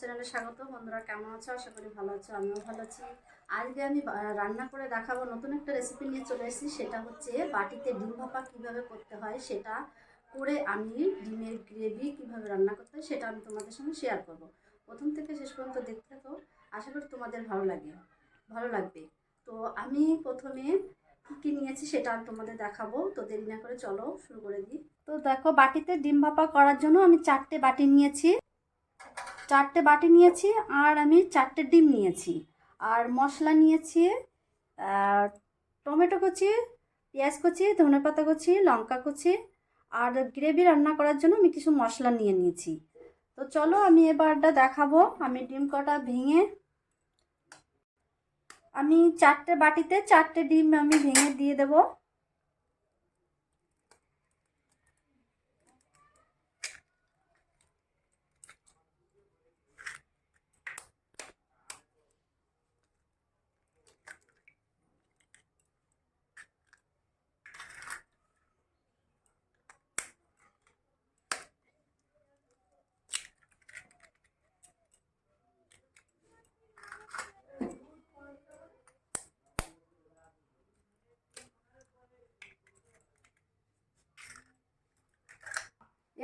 চ্যানেলে স্বাগত। বন্ধুরা, কেমন আছো? আশা করি ভালো আছো, আমিও ভালো আছি। আজকে আমি রান্না করে দেখাবো নতুন একটা রেসিপি নিয়ে চলে এসেছি। সেটা হচ্ছে বাটিতে ডিম ভাপা কীভাবে করতে হয়, সেটা করে আমি ডিমের গ্রেভি কীভাবে রান্না করতে হয়, সেটা আমি তোমাদের সঙ্গে শেয়ার করব। প্রথম থেকে শেষ পর্যন্ত দেখতে থাকো। আশা করি তোমাদের ভালো লাগে, ভালো লাগবে। তো আমি প্রথমে কী নিয়েছি সেটা আমি তোমাদের দেখাবো। তো দেরি না করে চলো, শুরু করে দিই। তো দেখো, বাটিতে ডিম ভাপা করার জন্য আমি চারটে বাটি নিয়েছি। চারটে বাটি নিয়েছি আর আমি চারটে ডিম নিয়েছি। আর মশলা নিয়েছি টমেটো কুচি, পেঁয়াজ কুচি, ধনেপাতা কুচি, লঙ্কা কুচি। আর গ্রেভি রান্না করার জন্য আমি কিছু মশলা নিয়ে নিয়েছি। তো চলো আমি এবারটা দেখাবো। আমি ডিম কটা ভেঙে, আমি চারটে বাটিতে চারটে ডিম আমি ভেঙে দিয়ে দেবো।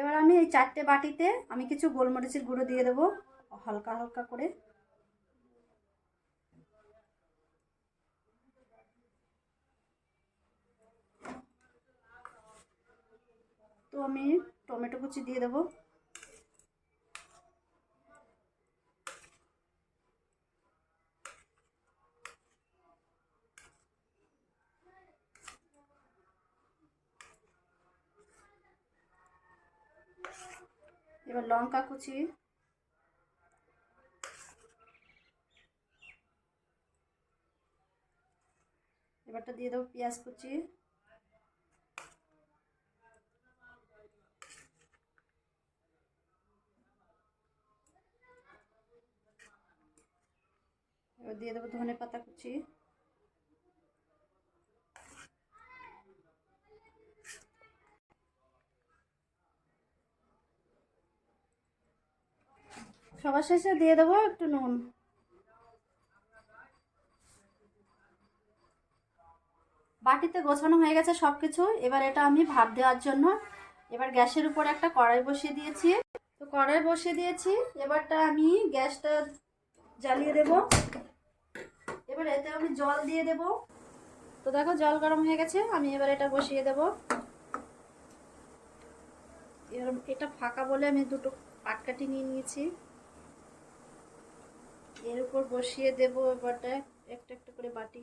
এবার আমি এই চারটে বাটিতে আমি কিছু গোলমরিচের গুঁড়ো দিয়ে দেবো হালকা হালকা করে। তো আমি টমেটো কুচি দিয়ে দেবো। এবার লঙ্কা কুচি এবারটা দিয়ে দেবো পেঁয়াজ কুচি এবার দিয়ে দেবো ধনে পাতা কুচি সবার শেষে দিয়ে দেবো একটু নুন। বাটিতে গোছানো হয়ে গেছে সব কিছু এবার এটা আমি ভাপ দেওয়ার জন্য। এবার গ্যাসের উপর একটা কড়াই বসিয়ে দিয়েছি। তো কড়াই বসিয়ে দিয়েছি। এবারটা আমি গ্যাসটা জ্বালিয়ে দেব। এবার এতে আমি জল দিয়ে দেব। তো দেখো জল গরম হয়ে গেছে। আমি এবার এটা বসিয়ে দেব। এটা ফাঁকা বলে আমি দুটো পাটকাঠি নিয়ে নিয়েছি। এর উপর বসিয়ে দেব এবারটা একটা একটা করে বাটি।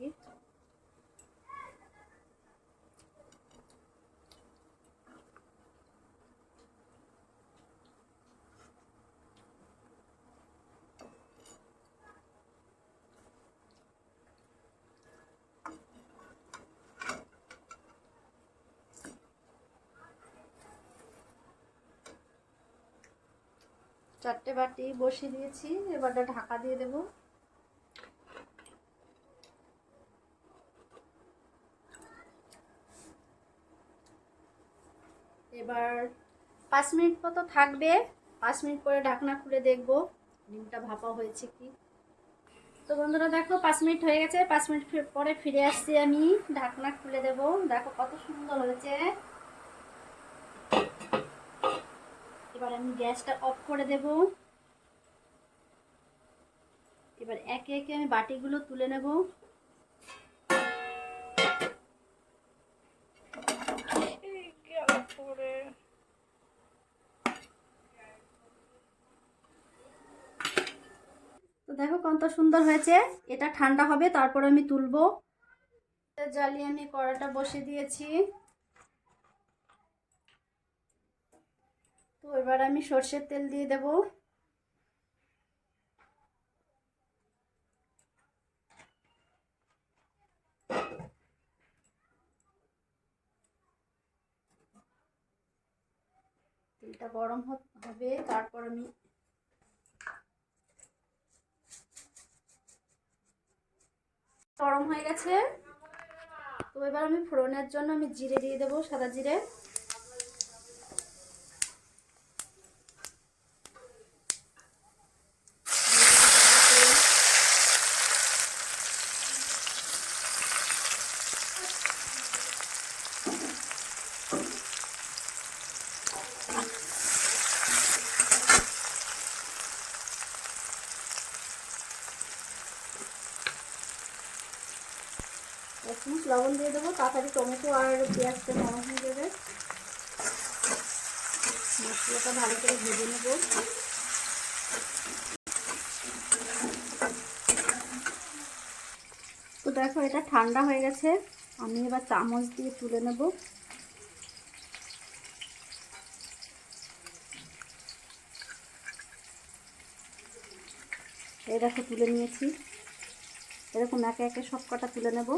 চারটে বাটি বসিয়ে দিয়েছি এবারটা ঢাকা দিয়ে দেব। এবার পাঁচ মিনিট মতো থাকবে, পাঁচ মিনিট পরে ঢাকনা খুলে দেখব, ডিমটা ভাপা হয়েছে কি। তো বন্ধুরা, দেখো পাঁচ মিনিট হয়ে গেছে, পাঁচ মিনিট পরে ফিরে আসছি আমি, ঢাকনা খুলে দেব। দেখো কত সুন্দর হয়েছে। এবার আমি গ্যাসটা অফ করে দেব। এবার একে একে আমি বাটিগুলো তুলে নেব। তো দেখো কত সুন্দর হয়েছে। এটা ঠান্ডা হবে, তারপর আমি তুলবো। জ্বালিয়ে আমি কড়াটা বসিয়ে দিয়েছি। তো এবার আমি সর্ষের তেল দিয়ে দেব। তেলটা গরম হবে, তারপর আমি গরম হয়ে গেছে। তো এবার আমি ফোড়নের জন্য আমি জিরে দিয়ে দেবো, সাদা জিরে এক চামচ লবণ দিয়ে দেবো, তাড়াতাড়ি টমেটো আর পেঁয়াজটা নরম হয়ে যাবে। মশলাটা ভালো করে ভেজে নেব। তো দেখো, এটা ঠান্ডা হয়ে গেছে। আমি এবার চামচ দিয়ে তুলে নেব। এই দেখো, তুলে নিয়েছি। এরকম একে একে সব কটা তুলে নেব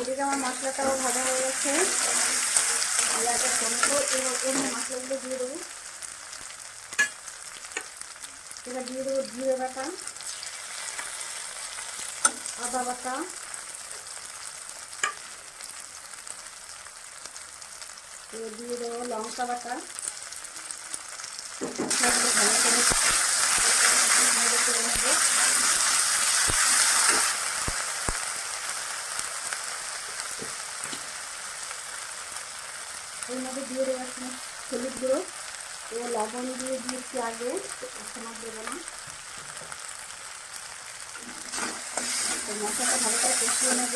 এদিকে আমার মশলাটাও ভাজা হয়ে গেছে পেঁয়াজের অন্য মশলাগুলো দিয়ে দেবো। এবার দিয়ে দেবো জিরে বাটা, আদা বাটা, এবার দিয়ে দেবো লঙ্কা বাটা। ভালো করে নেড়ে চেড়ে নেব এর মধ্যে দিয়ে দেবো এখন হলুদ গুঁড়ো ও লবণ দিয়ে দিয়েছি আগে এখন আর দেবো না। তো মশলাটা ভালো করে কষিয়ে নেব,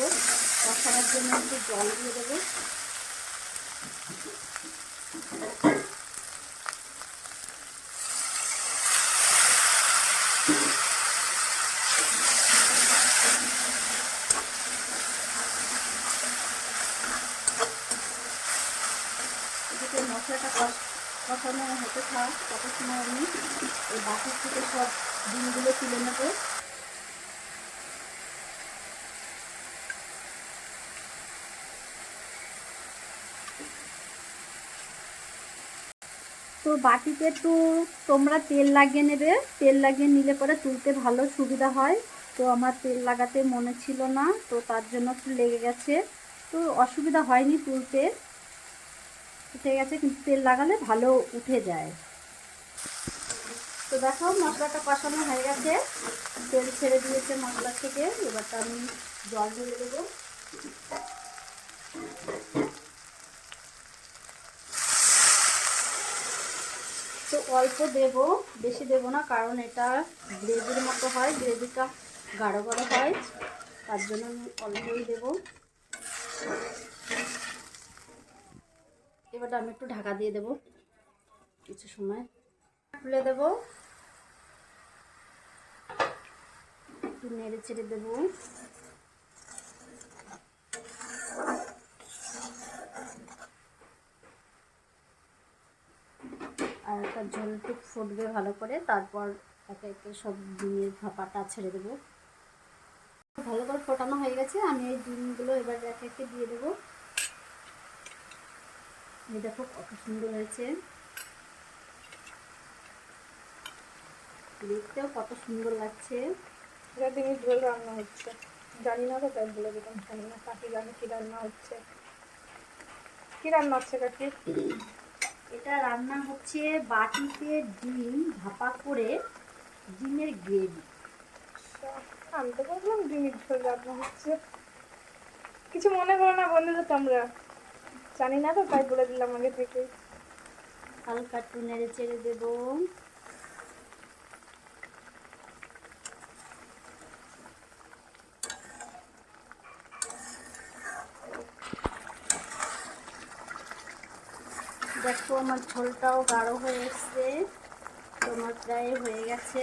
কষানোর জন্য একটু জল দিয়ে দেবো এদিকে মশলাটা কষ কষানো হতে থাক, তত সময় আমি এই বাটির থেকে সব ডিমগুলো তুলে নেব। তো বাটিতে একটু তোমরা তেল লাগিয়ে নেবে। তেল লাগিয়ে নিলে পরে তুলতে ভালো সুবিধা হয়। তো আমার তেল লাগাতে মনে ছিল না, তো তার জন্য একটু লেগে গেছে। তো অসুবিধা হয়নি তুলতে। উঠে গেছে, কিন্তু তেল লাগালে ভালো উঠে যায়। তো দেখো, মশলাটা কষানো হয়ে গেছে। তেল ছেড়ে দিয়েছে মশলা থেকে এবারটা আমি জল ঢেলে দেবো। তো অল্প দেব, বেশি দেব না, কারণ এটা গ্রেভির মতো হয়, গ্রেভিটা গাঢ় গাঢ় হয়, তার জন্য আমি অল্পই দেব। এবারটা আমি একটু ঢাকা দিয়ে দেব কিছু সময়। খুলে দেব। একটু নেড়ে চেড়ে দেবো। আর একটা ঝোলটুক ফুটবে ভালো করে, তারপর একে একে সব ডিমের ভাপাটা ছেড়ে দেবো। ভালো করে ফোটানো হয়ে গেছে, আমি এই ডিমগুলো এবার একে একে দিয়ে দেবো। দেখো কত সুন্দর হয়েছে। দেখতেও কত সুন্দর লাগছে। এটা ডিমের ঝোল রান্না হচ্ছে। জানি না তো তাই বলে দিলাম জানি না কাকি জানে কি রান্না হচ্ছে। কি রান্না হচ্ছে কাকি? এটা রান্না হচ্ছে বাটিতে ডিম ভাপা করে ডিমের গ্রেভি। আচ্ছা, আমি তো বললাম ডিমের ঝোল রান্না হচ্ছে। কিছু মনে করো না বন্ধুরা তোমরা। জানি না তো, তাই বলে দিলাম আগে থেকে। হালকা একটু নেড়ে চেড়ে দেবো। দেখো, আমার ঝোলটাও গাঢ় হয়ে এসছে। তোমার প্রায় হয়ে গেছে।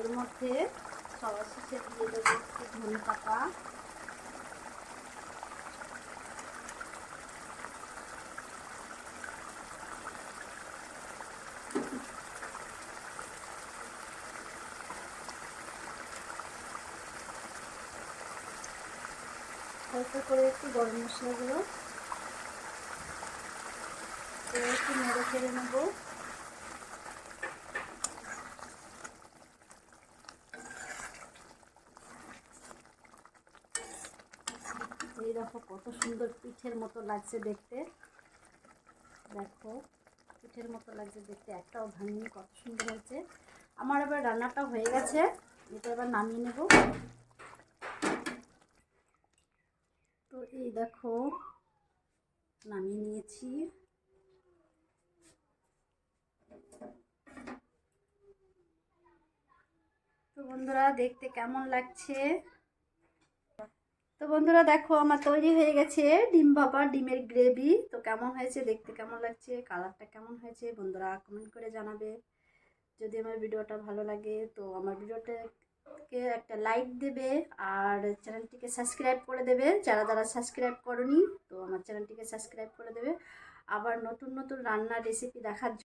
এর মধ্যে সবার শেষে দিয়ে দেবো একটু ধনে পাতা। হালকা করে একটু গরম মশলাগুলো একটু নেড়ে চেড়ে নেব। এই দেখো কত সুন্দর পিঠের মতো লাগছে দেখতে। দেখো, পিঠের মতো লাগছে দেখতে, একটাও ভাঙিনি, কত সুন্দর হয়েছে। আমার এবার রান্নাটা হয়ে গেছে, এটা এবার নামিয়ে নেব। এই দেখো, নামিয়ে নিয়েছি। তো বন্ধুরা, দেখতে কেমন লাগছে? তো বন্ধুরা, দেখো, আমার তৈরি হয়ে গেছে ডিম ভাপা, ডিমের গ্রেভি। তো কেমন হয়েছে, দেখতে কেমন লাগছে? কালারটা কেমন হয়েছে? বন্ধুরা কমেন্ট করে জানাবে। যদি আমার ভিডিওটা ভালো লাগে, তো আমার ভিডিওটাকে একটা লাইক দেবে আর চ্যানেলটিকে সাবস্ক্রাইব করে দেবে। যারা যারা সাবস্ক্রাইব করনি, তো আমার চ্যানেলটিকে সাবস্ক্রাইব করে দেবে। আবার নতুন নতুন রান্নার রেসিপি দেখার